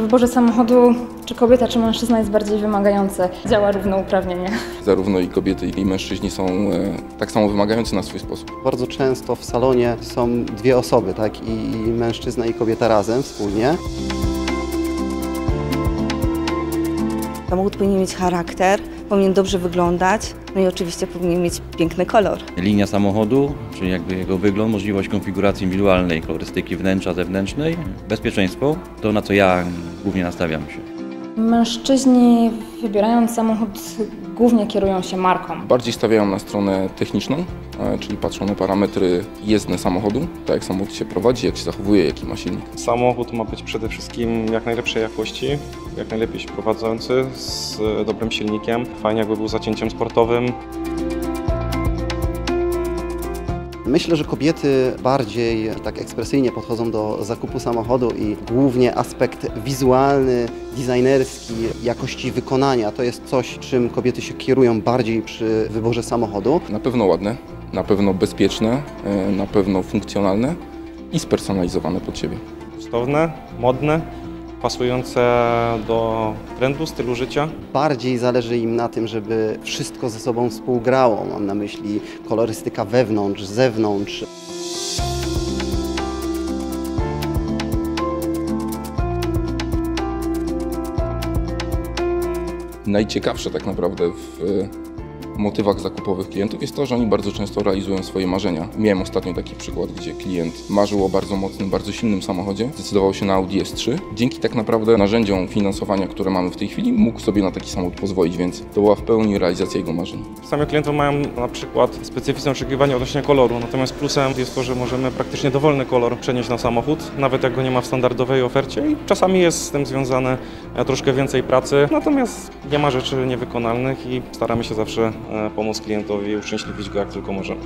wyborze samochodu, czy kobieta, czy mężczyzna jest bardziej wymagający, działa równouprawnienie. Zarówno i kobiety, i mężczyźni są e, tak samo wymagający na swój sposób. Bardzo często w salonie są dwie osoby, tak? I, i mężczyzna i kobieta razem, wspólnie. Samochód powinien mieć charakter, powinien dobrze wyglądać, no i oczywiście powinien mieć piękny kolor. Linia samochodu, czyli jakby jego wygląd, możliwość konfiguracji indywidualnej, kolorystyki wnętrza, zewnętrznej, bezpieczeństwo, to na co ja głównie nastawiam się. Mężczyźni wybierając samochód głównie kierują się marką. Bardziej stawiają na stronę techniczną, e, czyli patrzą na parametry jezdne samochodu, tak jak samochód się prowadzi, jak się zachowuje, jaki ma silnik. Samochód ma być przede wszystkim jak najlepszej jakości, jak najlepiej się prowadzący, z dobrym silnikiem. Fajnie jakby był zacięciem sportowym. Myślę, że kobiety bardziej tak ekspresyjnie podchodzą do zakupu samochodu i głównie aspekt wizualny, designerski, jakości wykonania to jest coś, czym kobiety się kierują bardziej przy wyborze samochodu. Na pewno ładne, na pewno bezpieczne, e, na pewno funkcjonalne i spersonalizowane pod siebie. Gustowne, modne, pasujące do trendu, stylu życia. Bardziej zależy im na tym, żeby wszystko ze sobą współgrało. Mam na myśli kolorystyka wewnątrz, zewnątrz. Najciekawsze tak naprawdę w motywach zakupowych klientów jest to, że oni bardzo często realizują swoje marzenia. Miałem ostatnio taki przykład, gdzie klient marzył o bardzo mocnym, bardzo silnym samochodzie, zdecydował się na Audi S3. Dzięki tak naprawdę narzędziom finansowania, które mamy w tej chwili, mógł sobie na taki samochód pozwolić, więc to była w pełni realizacja jego marzeń. Sami klientów mają na przykład specyficzne oczekiwania odnośnie koloru, natomiast plusem jest to, że możemy praktycznie dowolny kolor przenieść na samochód, nawet jak go nie ma w standardowej ofercie i czasami jest z tym związane troszkę więcej pracy, natomiast nie ma rzeczy niewykonalnych i staramy się zawsze pomóc klientowi, uszczęśliwić go jak tylko możemy.